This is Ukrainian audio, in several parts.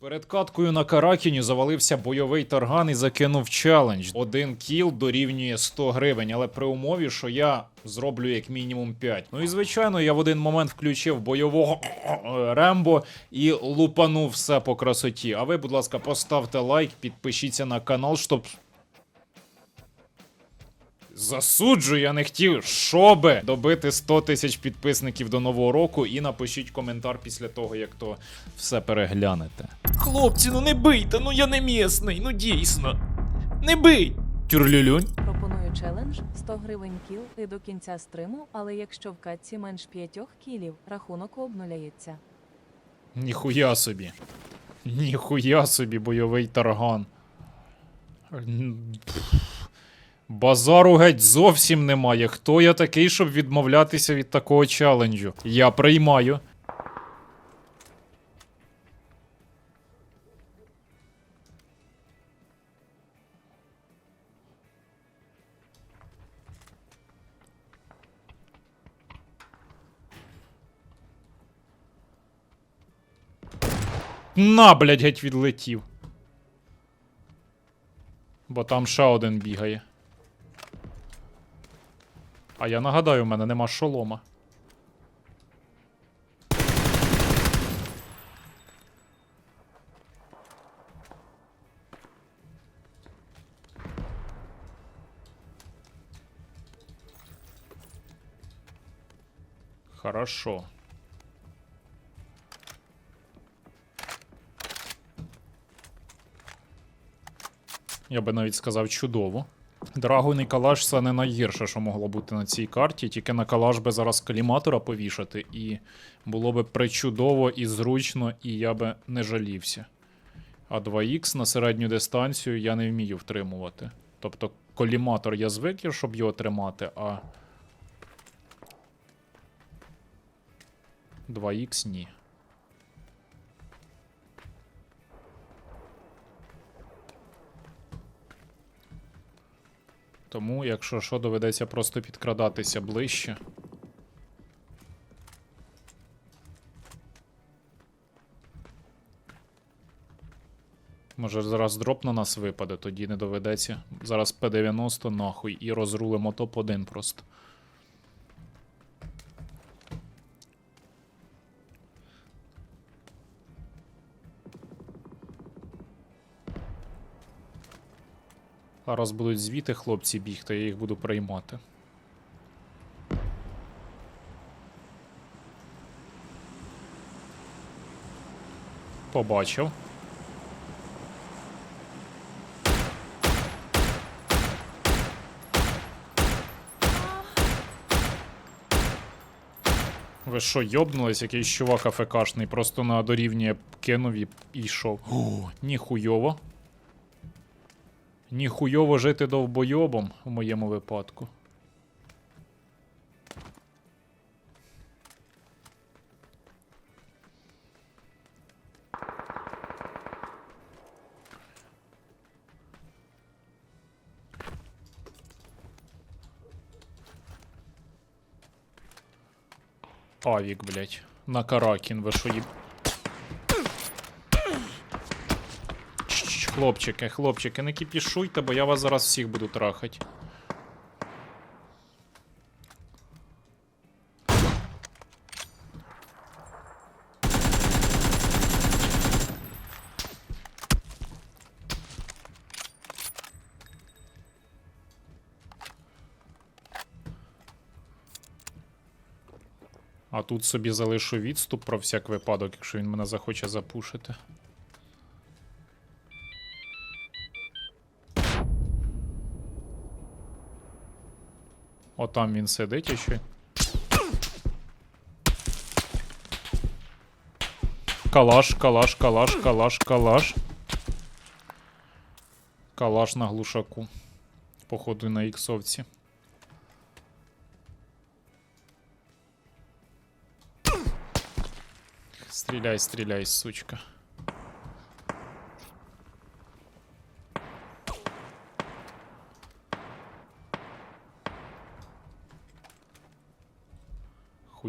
Перед каткою на Каракіні завалився бойовий тарган і закинув челендж. Один кіл дорівнює 100 гривень, але при умові, що я зроблю як мінімум 5. Ну і звичайно, я в один момент включив бойового Рембо і лупанув все по красоті. А ви, будь ласка, поставте лайк, підпишіться на канал, щоб Засуджую, я не хотів, щоби добити 100 тисяч підписників до нового року і напишіть коментар після того, як то все переглянете. Хлопці, ну не бийте, ну я не місний, ну дійсно. Не бий! Тюрлюлюнь. Пропоную челендж 100 гривень кіл і до кінця стриму, але якщо в катці менш 5 кілів, рахунок обнуляється. Ніхуя собі. Ніхуя собі, бойовий тарган. Базару геть зовсім немає. Хто я такий, щоб відмовлятися від такого челенджу? Я приймаю. На, блядь, геть відлетів. Бо там ще один бігає. А я нагадаю, у мене нема шолома. Хорошо. Я би навіть сказав чудово. Драгун і калаш це не найгірше, що могло бути на цій карті. Тільки на калаш би зараз каліматора повішати, і було би причудово і зручно, і я би не жалівся. А 2х на середню дистанцію я не вмію втримувати. Тобто коліматор я звик, щоб його тримати, а 2х ні. Тому, якщо що, доведеться просто підкрадатися ближче. Може зараз дроп на нас випаде, тоді не доведеться. Зараз П-90 нахуй і розрулимо топ-1 просто. Зараз будуть звіти хлопці бігти, я їх буду приймати. Побачив. Ви що, йобнулись? Якийсь чувак АФКшний, просто на дорівнює кинув і йшов. О, ніхуйово. Ніхуйово жити довбойобом у моєму випадку. Авік, блять. На Каракін, ви що їб... Хлопчики, хлопчики, не кіпішуйте, бо я вас зараз всіх буду трахати. А тут собі залишу відступ про всяк випадок, якщо він мене захоче запушити. Отам він сидить іще. Калаш, калаш, калаш, калаш, калаш. Калаш на глушаку. Походу на іксовці. Стреляй, стреляй, сучка.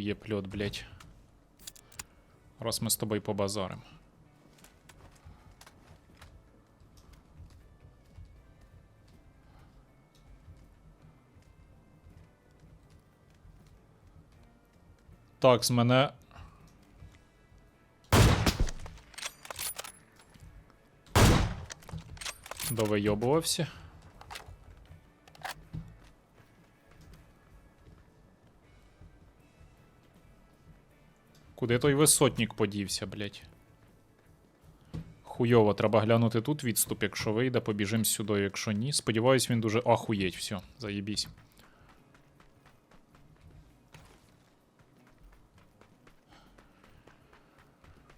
хуєпльот, блять. Раз ми з тобою побазарим. Так, з мене. Довийобувався. Куди той висотник подівся, блять? Хуйово, треба глянути тут відступ, якщо вийде, побіжим сюди, якщо ні. Сподіваюсь, він дуже ахуєть, все, заєбісь.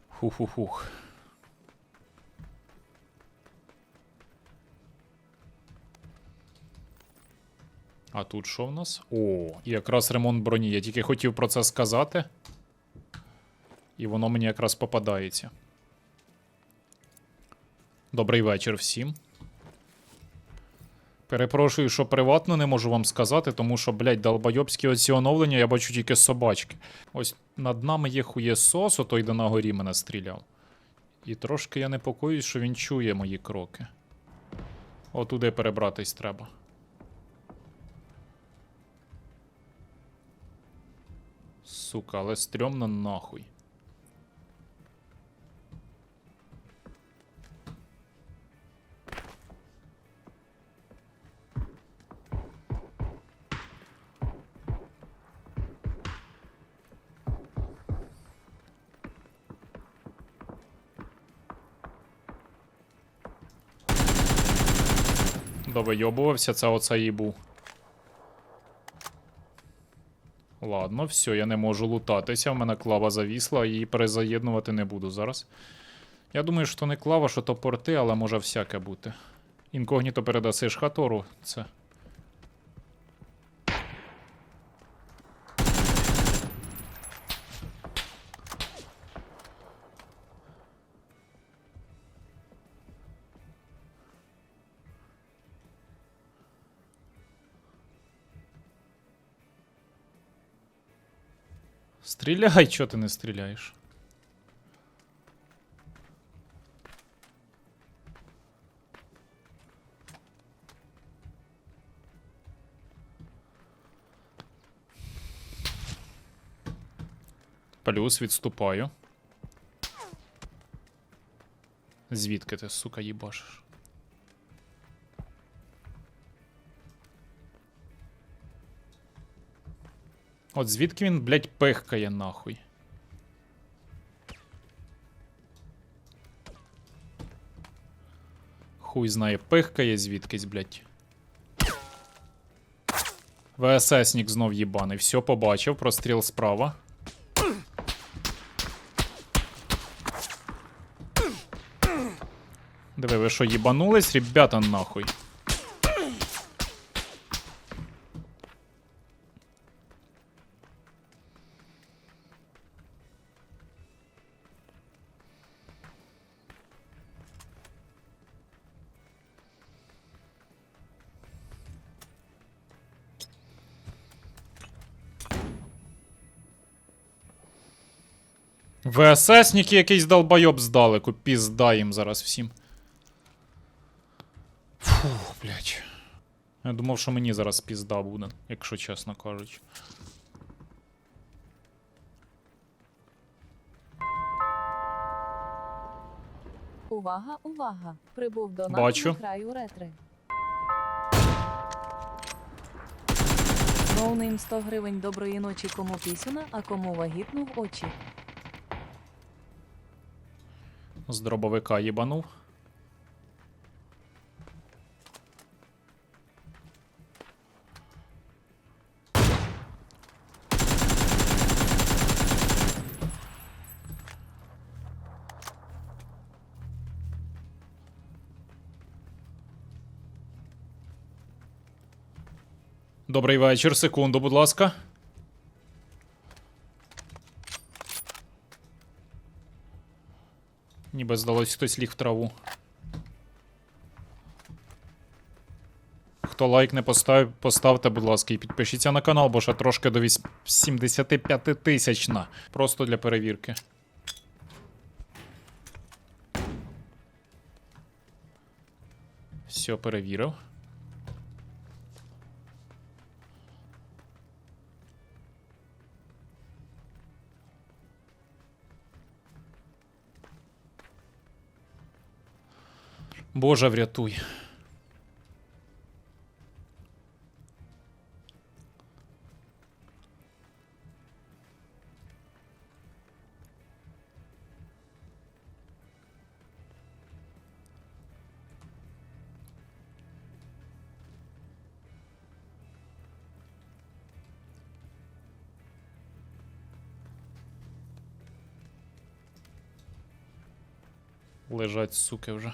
Хух-хух-хух. А тут що в нас? О, і якраз ремонт броні. Я тільки хотів про це сказати. І воно мені якраз попадається. Добрий вечір всім. Перепрошую, що приватно не можу вам сказати, тому що, блядь, долбойобські оці оновлення я бачу тільки собачки. Ось над нами є хуєсос, той де на горі мене стріляв. І трошки я непокоюсь, що він чує мої кроки. Отуди перебратись треба. Сука, але стрьомно нахуй. Довийобувався, це оце і був. Ладно, все, я не можу лутатися. В мене клава завісла, її перезаєднувати не буду зараз. Я думаю, що не клава, що то порти, але може всяке бути. Інкогніто передасиш хатору, це. Стріляй, чого ти не стріляєш? Плюс відступаю. Звідки ти, сука, їбашиш? От звідки він, блядь, пихкає нахуй? Хуй знає, пихкає звідкись, блядь. ВССник знов їбаний. Все побачив, простріл справа. Диви, ви що, їбанулись, ребята, нахуй? ВССники якийсь долбойоб здалеку, пізда їм зараз всім. Фу, блядь. Я думав, що мені зараз пізда буде, якщо чесно кажучи. Увага, увага! Прибув до нас Бачу. на краю ретри. Ноунейм 100 гривень доброї ночі кому пісюна, а кому вагітну в очі. З дробовика їбанув. Добрий вечір, секунду, будь ласка. Ніби здалось, хтось ліг в траву. Хто лайк не поставив, поставте, будь ласка, і підпишіться на канал, бо ще трошки до вісь- 75 тисячна. Просто для перевірки. Все, перевірив. Боже, врятуй. Лежать, суки, вже.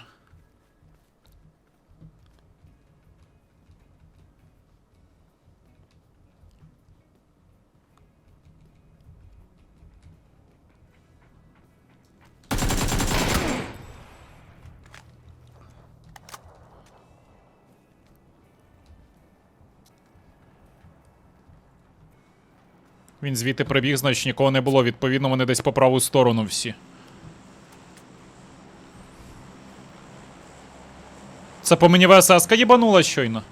Він звідти прибіг, значить нікого не було. Відповідно, вони десь по праву сторону всі. Це по мені ВСС-ка їбанула щойно.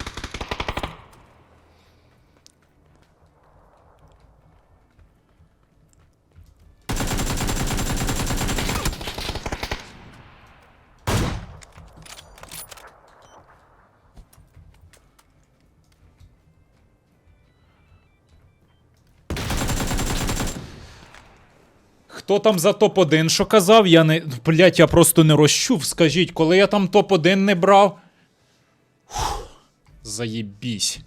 Хто там за топ-1 що казав? Я не. Блять, я просто не розчув. Скажіть, коли я там топ-1 не брав. Фух, заєбісь.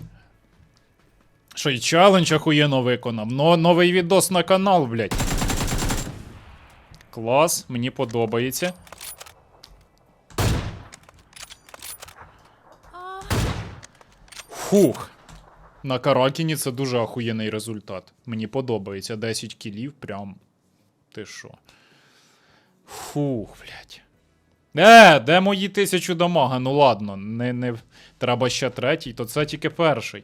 Що й челендж охуєнно виконав. Но, новий відос на канал, блять. Клас, мені подобається. Фух. На Каракіні це дуже охуєнний результат. Мені подобається. 10 кілів, прям. Ти що? Фух, блядь. Е, де мої тисячу дамага? Ну ладно, не, не... треба ще третій, то це тільки перший.